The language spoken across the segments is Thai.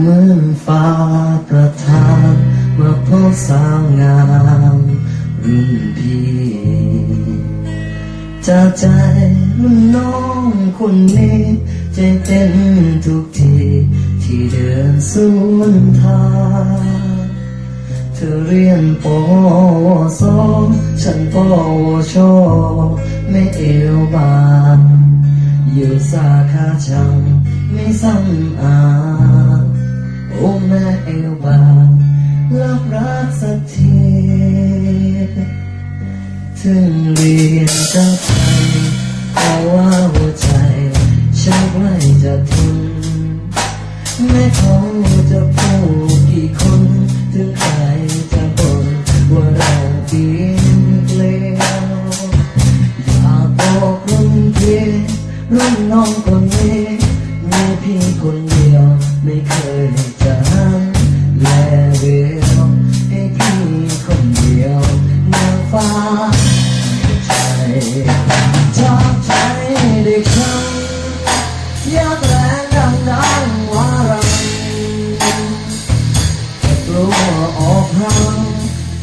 เหมือนฟ้าประทานมาพบสาวงามรุ่นพี่จากใจรุ่นน้องคนนี้ใจเต้นทุกทีที่เดินสวนทางเธอเรียนปวสองฉันปวชไม่เอวบางอยู่สาขาช่างไม่ซ้ำอาโอ้แม่เอวบางรับรักสักทีถึงเรียนจะไปเพราว่าหัวใจฉันไม่จะทิ้งแม้เขาจะพูดกี่คน ถึงใครจะบ่นว่าเรา คนเดียว ไม่เคยจะห้ามแลเดียวให้พี่คนเดียวนางฟ้าใจจากใจเด็กช่างยากแรงดังดังว่ารังแต่กลัวออกห่าง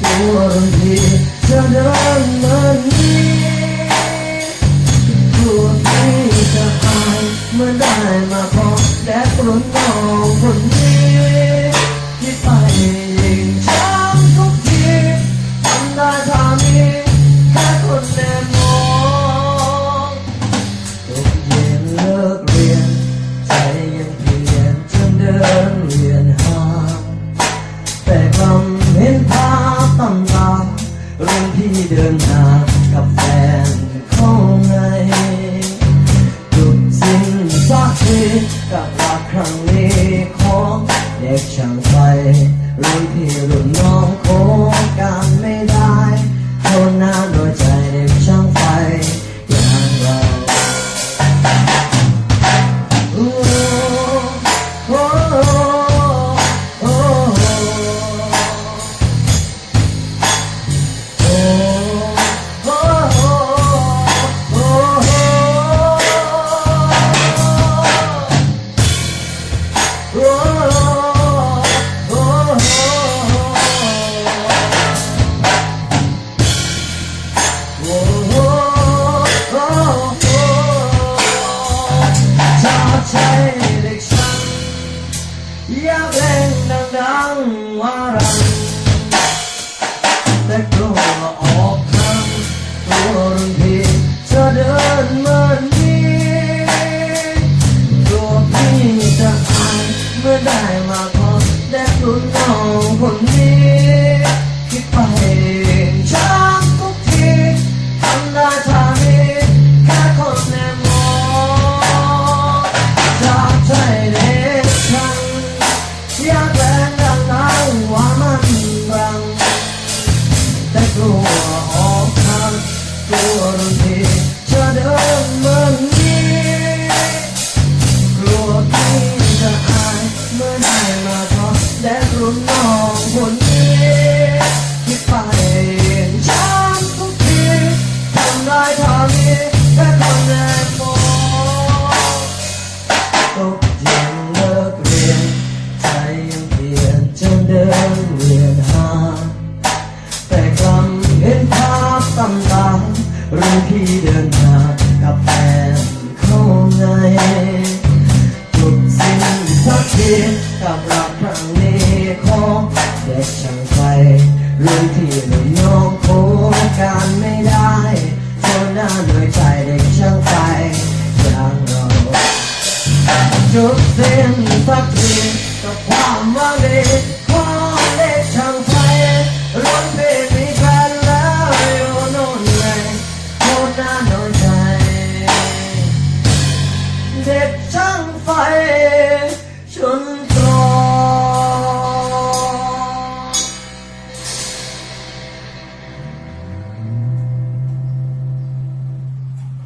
กลัวรุ่นพี่จะเดินเหมือนนี้กลัวพี่จะหายเมื่อได้มาพบ แดดรุ่นน้องคนนี้ที่ไปยิงช้ำทุกทีทำได้ทางนี้แค่คนแน่มองตกเย็นเลิกเรียน ใจยังเปลี่ยนจนเดินเรียนหาแต่กลับเห็นภาพตำตาเรื่องที่เดินหากับแฟนเข้าไงจุดสิ้ พี่รุ่า เรื่องที่หนุ่มน้องโคกันไม่ได้ทนหน้าหน่วยใจเด็กช่างไฟอย่างเราจุดสิ้นสักทีกับความหวังดี